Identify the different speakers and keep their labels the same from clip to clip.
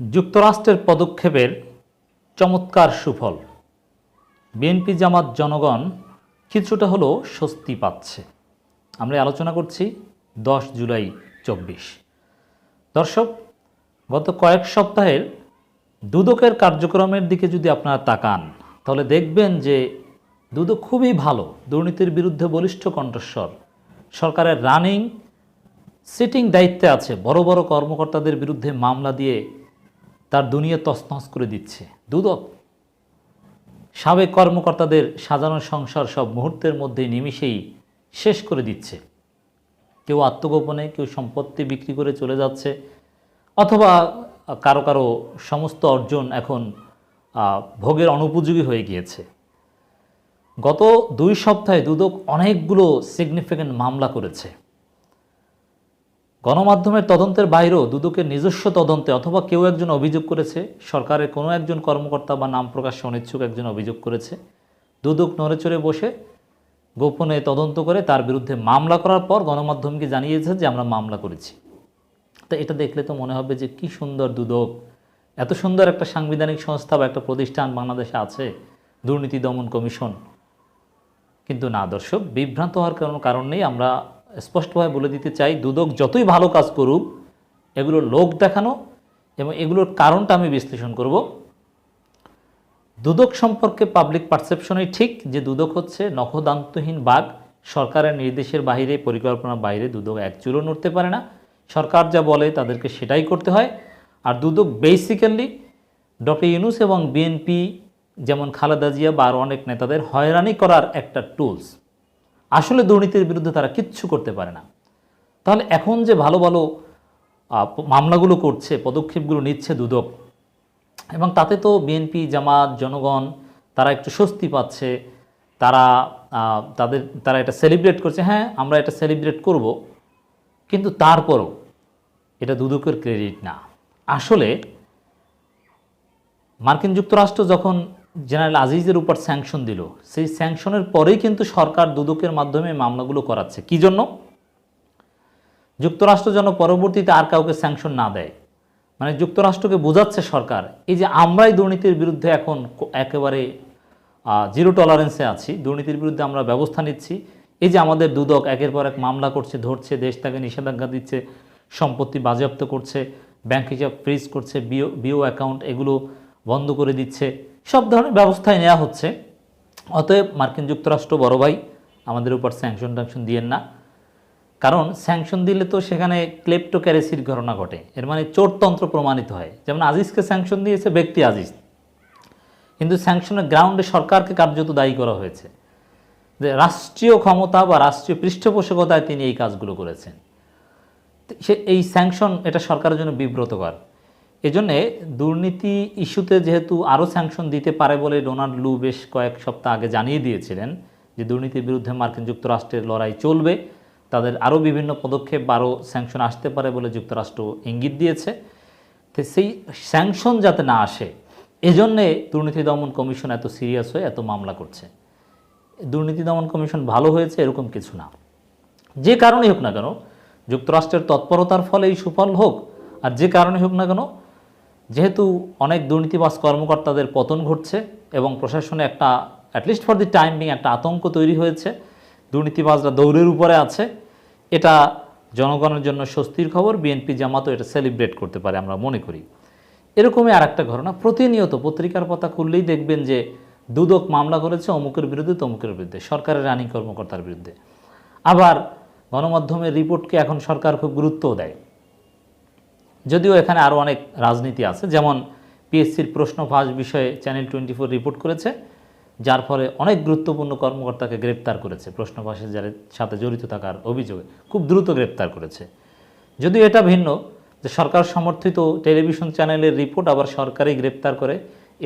Speaker 1: যুক্তরাষ্ট্রের পদক্ষেপের চমৎকার সুফল। বিএনপি জামাত জনগণ কিছুটা হলেও স্বস্তি পাচ্ছে। আমরা আলোচনা করছি দশ জুলাই চব্বিশ। দর্শক, গত কয়েক সপ্তাহের দুদকের কার্যক্রমের দিকে যদি আপনারা তাকান, তাহলে দেখবেন যে দুদক খুবই ভালো, দুর্নীতির বিরুদ্ধে বলিষ্ঠ কণ্ঠস্বর। সরকারের রানিং সিটিং দায়িত্বে আছে বড় বড় কর্মকর্তাদের বিরুদ্ধে মামলা দিয়ে তার দুনিয়া তছনছ করে দিচ্ছে। দুদক। সাবেক কর্মকর্তাদের সাজানো সংসার সব মুহূর্তের মধ্যে নিমিষেই শেষ করে দিচ্ছে। কেউ আত্মগোপনে, কেউ সম্পত্তি বিক্রি করে চলে যাচ্ছে, অথবা কারও কারও সমস্ত অর্জন এখন ভোগের অনুপযোগী হয়ে গিয়েছে। গত দুই সপ্তাহে দুদক অনেকগুলো সিগনিফিক্যান্ট মামলা করেছে। গণমাধ্যমের তদন্তের বাইরেও দুদকের নিজস্ব তদন্তে অথবা কেউ একজন অভিযোগ করেছে, সরকারের কোনো একজন কর্মকর্তা বা নাম প্রকাশে অনিচ্ছুক একজন অভিযোগ করেছে। দুদক নড়েচড়ে বসে গোপনে তদন্ত করে তার বিরুদ্ধে মামলা করার পর গণমাধ্যমকে জানিয়েছে যে আমরা মামলা করেছি। তো এটা দেখলে তো মনে হবে যে কি সুন্দর দুদক। এত সুন্দর একটা সাংবিধানিক সংস্থা বা একটা প্রতিষ্ঠান বাংলাদেশে আছে, দুর্নীতি দমন কমিশন। কিন্তু না দর্শক, বিভ্রান্ত হওয়ার কোনো কারণ নেই। আমরা স্পষ্টভাবে বলে দিতে চাই, দুদক যতই ভালো কাজ করুক, এগুলো লোক দেখানো এবং এগুলোর কারণটা আমি বিশ্লেষণ করব। দুদক সম্পর্কে পাবলিক পারসেপশনই ঠিক যে দুদক হচ্ছে নখদান্তহীন বাঘ। সরকারের নির্দেশের বাইরে পরিকল্পনার বাইরে দুদক এক চুলো নড়তে পারে না। সরকার যা বলে তাদেরকে সেটাই করতে হয়। আর দুদক বেসিক্যালি ডক্টর ইউনুস এবং বিএনপি যেমন খালেদা জিয়া বা আরও অনেক নেতাদের হয়রানি করার একটা টুলস আসলে দুর্নীতির বিরুদ্ধে তারা কিচ্ছু করতে পারে না। তাহলে এখন যে ভালো ভালো মামলাগুলো করছে, পদক্ষেপগুলো নিচ্ছে দুদক, এবং তাতে তো বিএনপি, জামাত, জনগণ, তারা একটু স্বস্তি পাচ্ছে, তারা তাদের, তারা এটা সেলিব্রেট করছে হ্যাঁ আমরা এটা সেলিব্রেট করব, কিন্তু তারপরও এটা দুদকের ক্রেডিট না। আসলে মার্কিন যুক্তরাষ্ট্র যখন জেনারেল আজিজের উপর স্যাংশন দিল। সেই স্যাংশনের পরেই কিন্তু সরকার দুদকের মাধ্যমে মামলাগুলো করাচ্ছে। কি জন্য? যুক্তরাষ্ট্র যেন পরবর্তীতে আর কাউকে স্যাংশন না দেয়। মানে যুক্তরাষ্ট্রকে বোঝাচ্ছে সরকার, এই যে আমরাই দুর্নীতির বিরুদ্ধে এখন একেবারে জিরো টলারেন্সে আছি, দুর্নীতির বিরুদ্ধে আমরা ব্যবস্থা নিচ্ছি। এই যে আমাদের দুদক একের পর এক মামলা করছে, ধরছে, দেশ তাকে নিষেধাজ্ঞা দিচ্ছে, সম্পত্তি বাজেয়াপ্ত করছে ব্যাংক হিসাব ফ্রিজ করছে বিও বিও অ্যাকাউন্ট এগুলো বন্ধ করে দিচ্ছে। সব ধরনের ব্যবস্থায় নেওয়া হচ্ছে। অতএব মার্কিন যুক্তরাষ্ট্র বড় ভাই, আমাদের উপর স্যাংশন ট্যাংশন দিয়েন না। কারণ স্যাংশন দিলে তো সেখানে ক্লেপ্টোক্যারেসির ঘটনা ঘটে। এর মানে চোরতন্ত্র প্রমাণিত হয়। যেমন আজিজকে স্যাংশন দিয়েছে ব্যক্তি আজিজ। কিন্তু স্যাংশনের গ্রাউন্ডে সরকারকে কার্যত দায়ী করা হয়েছে। যে রাষ্ট্রীয় ক্ষমতা বা রাষ্ট্রীয় পৃষ্ঠপোষকতায় তিনি এই কাজগুলো করেছেন। সে এই স্যাংশন এটা সরকারের জন্য বিব্রতকর। এজন্যে দুর্নীতি ইস্যুতে যেহেতু আরও স্যাংশন দিতে পারে বলে ডোনাল্ড লু বেশ কয়েক সপ্তাহ আগে জানিয়ে দিয়েছিলেন যে দুর্নীতির বিরুদ্ধে মার্কিন যুক্তরাষ্ট্রের লড়াই চলবে। তাদের আরও বিভিন্ন পদক্ষেপ আরও স্যাংশন আসতে পারে বলে যুক্তরাষ্ট্র ইঙ্গিত দিয়েছে। তো সেই স্যাংশন যাতে না আসে, এজন্যে দুর্নীতি দমন কমিশন এত সিরিয়াস হয়ে এত মামলা করছে। দুর্নীতি দমন কমিশন ভালো হয়েছে এরকম কিছু না। যে কারণেই হোক না কেন, যুক্তরাষ্ট্রের তৎপরতার ফলে এই সুফল হোক, আর যে কারণে হোক না কেন যেহেতু অনেক দুর্নীতিবাজ কর্মকর্তাদের পতন ঘটছে এবং প্রশাসনে একটা at least for the time being একটা আতঙ্ক তৈরি হয়েছে, দুর্নীতিবাজরা দৌড়ের উপরে আছে, এটা জনগণের জন্য স্বস্তির খবর বিএনপি জামাতও এটা সেলিব্রেট করতে পারে আমরা মনে করি। এরকমই আর একটা ঘটনা, প্রতিনিয়ত পত্রিকার পাতা খুললেই দেখবেন যে দুদক মামলা করেছে, অমুকের বিরুদ্ধে, তমুকের বিরুদ্ধে, সরকারের রানিং কর্মকর্তার বিরুদ্ধে। আবার গণমাধ্যমের রিপোর্টকে এখন সরকার খুব গুরুত্বও দেয়। যদিও এখানে আরও অনেক রাজনীতি আছে, যেমন পিএসসির প্রশ্ন ফাঁস বিষয়ে চ্যানেল টোয়েন্টি ফোর রিপোর্ট করেছে, যার ফলে অনেক গুরুত্বপূর্ণ কর্মকর্তাকে গ্রেপ্তার করেছে। প্রশ্ন ফাঁসের যাদের সাথে জড়িত থাকার অভিযোগে খুব দ্রুত গ্রেপ্তার করেছে। যদিও এটা ভিন্ন, যে সরকার সমর্থিত টেলিভিশন চ্যানেলের রিপোর্ট আবার সরকারই গ্রেপ্তার করে,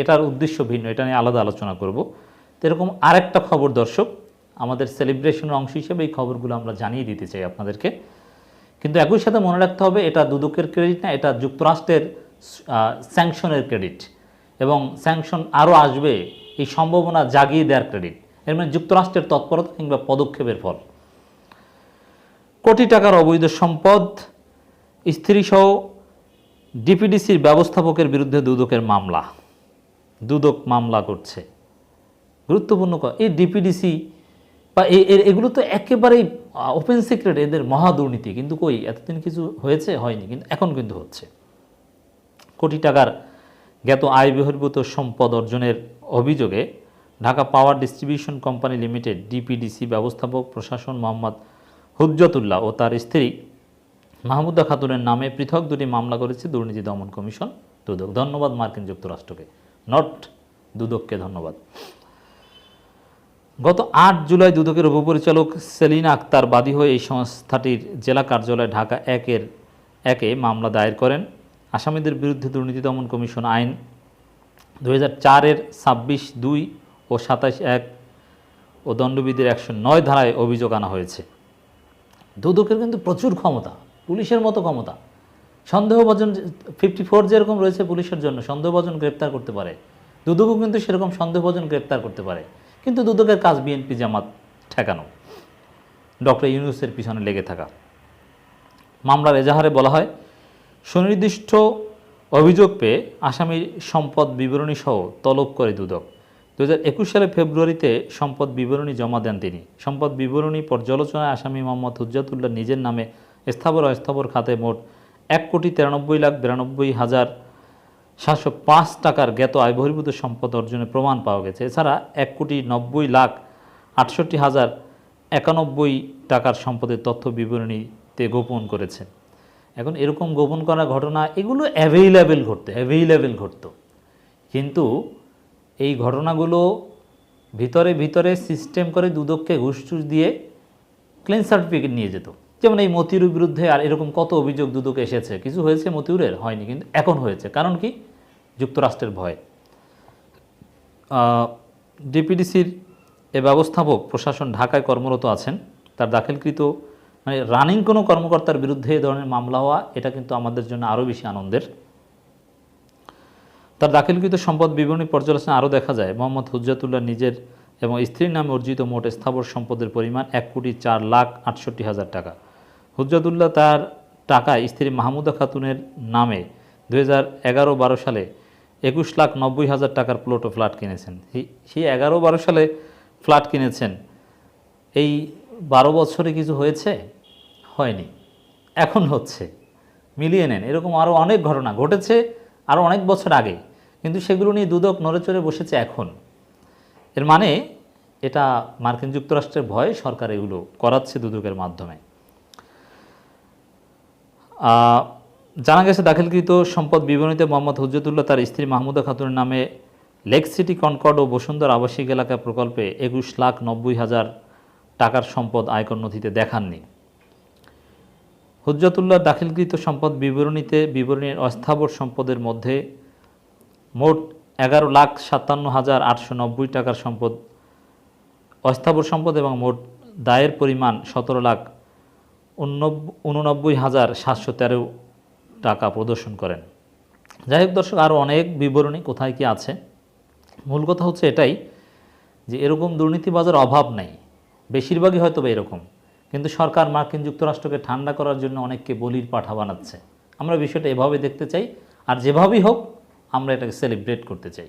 Speaker 1: এটার উদ্দেশ্য ভিন্ন, এটা নিয়ে আলাদা আলোচনা করব। এরকম আরেকটা খবর দর্শক, আমাদের সেলিব্রেশনের অংশ হিসেবে এই খবরগুলো আমরা জানিয়ে দিতে চাই আপনাদেরকে। কিন্তু একই সাথে মনে রাখতে হবে, এটা দুদকের ক্রেডিট না, এটা যুক্তরাষ্ট্রের স্যাংশনের ক্রেডিট এবং স্যাংশন আরও আসবে, এই সম্ভাবনা জাগিয়ে দেওয়ার ক্রেডিট এর মানে যুক্তরাষ্ট্রের তৎপরতা কিংবা পদক্ষেপের ফল। কোটি টাকার অবৈধ সম্পদ, স্ত্রীসহ ডিপিডিসির ব্যবস্থাপকের বিরুদ্ধে দুদকের মামলা। দুদক মামলা করছে। গুরুত্বপূর্ণ এই ডিপিডিসি বা এগুলো তো একেবারেই ওপেন সিক্রেট এদের মহা দুর্নীতি। কিন্তু কই, এতদিন কিছু হয়েছে? হয়নি, কিন্তু এখন কিন্তু হচ্ছে। কোটি টাকার জ্ঞাত আয় বহির্ভূত সম্পদ অর্জনের অভিযোগে Dhaka power distribution company limited, DPDC ব্যবস্থাপক প্রশাসন মোহাম্মদ হুজ্জতুল্লাহ ও তার স্ত্রী মাহমুদা খাতুনের নামে পৃথক দুটি মামলা করেছে দুর্নীতি দমন কমিশন দুদক। ধন্যবাদ মার্কিন যুক্তরাষ্ট্রকে। নট দুদককে ধন্যবাদ। গত আট জুলাই দুদকের উপপরিচালক সেলিনা আক্তার বাদী হয়ে এই সংস্থাটির জেলা কার্যালয় ঢাকা একের একে মামলা দায়ের করেন। আসামিদের বিরুদ্ধে দুর্নীতি দমন কমিশন আইন দু চারের ছাব্বিশ দুই ও সাতাশ এক ও দণ্ডবিধির একশো নয় ধারায় অভিযোগ আনা হয়েছে। দুদকের কিন্তু প্রচুর ক্ষমতা, পুলিশের মতো ক্ষমতা। সন্দেহভাজন ফিফটি ফোর যেরকম রয়েছে পুলিশের জন্য সন্দেহভাজন গ্রেপ্তার করতে পারে। দুদকও কিন্তু সেরকম সন্দেহভাজন গ্রেপ্তার করতে পারে। কিন্তু দুদকের কাজ বিএনপি জামাত ঠেকানো, ডক্টর ইউনুসের পিছনে লেগে থাকা। মামলার এজাহারে বলা হয়, সুনির্দিষ্ট অভিযোগ পেয়ে আসামির সম্পদ বিবরণী সহ তলব করে দুদক। দু একুশ সালে ফেব্রুয়ারিতে সম্পদ বিবরণী জমা দেন তিনি। সম্পদ বিবরণী পর্যালোচনায় আসামি মোহাম্মদ হুজ্জাতুল্লাহ নিজের নামে স্থাবর অস্থাবর খাতে মোট এক কোটি তিরানব্বই লাখ বিরানব্বই হাজার সাতশো পাঁচ টাকার জ্ঞাত আয় বহির্ভূত সম্পদ অর্জনের প্রমাণ পাওয়া গেছে। এছাড়া এক কোটি নব্বই লাখ আটষট্টি হাজার একানব্বই টাকার সম্পদের তথ্য বিবরণীতে গোপন করেছেন এখন এরকম গোপন করা ঘটনা, এগুলো অ্যাভেইলেবেল ঘটতো অ্যাভেইলেবেল ঘটতো। কিন্তু এই ঘটনাগুলো ভিতরে ভিতরে সিস্টেম করে দুদককে ঘুষ দিয়ে ক্লিন সার্টিফিকেট নিয়ে যেত। যেমন এই মতিউরের বিরুদ্ধে আর এরকম কত অভিযোগ দুদকে এসেছে? কিছু হয়েছে মতিউরের? হয়নি, কিন্তু এখন হয়েছে। কারণ কি? যুক্তরাষ্ট্রের ভয়। ডিপিডিসির এ ব্যবস্থাপক, প্রশাসন ঢাকায় কর্মরত আছেন। তার দাখিলকৃত মানে রানিং কোনো কর্মকর্তার বিরুদ্ধে এ ধরনের মামলা হওয়া, এটা কিন্তু আমাদের জন্য আরও বেশি আনন্দের। তার দাখিলকৃত সম্পদ বিবরণী পর্যালোচনা আরও দেখা যায়। মোহাম্মদ হুজ্জাতুল্লাহ নিজের এবং স্ত্রীর নামে অর্জিত মোট স্থাবর সম্পদের পরিমাণ এক কোটি চার লাখ আটষট্টি হাজার টাকা। হুজ্জাতুল্লাহ তার টাকায় স্ত্রী মাহমুদা খাতুনের নামে দু হাজার এগারো বারো সালে একুশ লাখ নব্বই হাজার টাকার প্লট ও ফ্ল্যাট কিনেছেন। সেই- এগারো বারো সালে ফ্ল্যাট কিনেছেন। এই বারো বছরে কিছু হয়েছে? হয়নি। এখন হচ্ছে। মিলিয়ে নেন। এরকম আরও অনেক ঘটনা ঘটেছে আরও অনেক বছর আগে। কিন্তু সেগুলো নিয়ে দুদক নড়েচড়ে বসেছে এখন। এর মানে এটা মার্কিন যুক্তরাষ্ট্রের ভয়ে সরকার এগুলো করাচ্ছে দুদকের মাধ্যমে। জানা গেছে দাখিলকৃত সম্পদ বিবরণীতে মোহাম্মদ হুজ্জতুল্লাহ তার স্ত্রী মাহমুদা খাতুনের নামে লেক সিটি কনকর্ড ও বসুন্ধরা আবাসিক এলাকা প্রকল্পে একুশ লাখ নব্বই হাজার টাকার সম্পদ আয়কর নথিতে দেখাননি। হুজ্জতুল্লাহ দাখিলকৃত সম্পদ বিবরণীতে বিবরণীর অস্থাবর সম্পদের মধ্যে মোট এগারো লাখ সাতান্ন হাজার আটশো নব্বই টাকার সম্পদ, অস্থাবর সম্পদ এবং মোট দায়ের পরিমাণ সতেরো লাখ উননব্বই হাজার সাতশো তেরো টাকা প্রদর্শন করেন। যাই হোক দর্শক আরও অনেক বিবরণী কোথায় কি আছে? মূল কথা হচ্ছে এটাই যে এরকম দুর্নীতিবাজের অভাব নেই। বেশিরভাগই হয়তো বা এরকম। কিন্তু সরকার, মার্কিন যুক্তরাষ্ট্রকে ঠান্ডা করার জন্য অনেককে বলির পাঠা বানাচ্ছে। আমরা বিষয়টা এভাবে দেখতে চাই, আর যেভাবেই হোক, আমরা এটাকে সেলিব্রেট করতে চাই।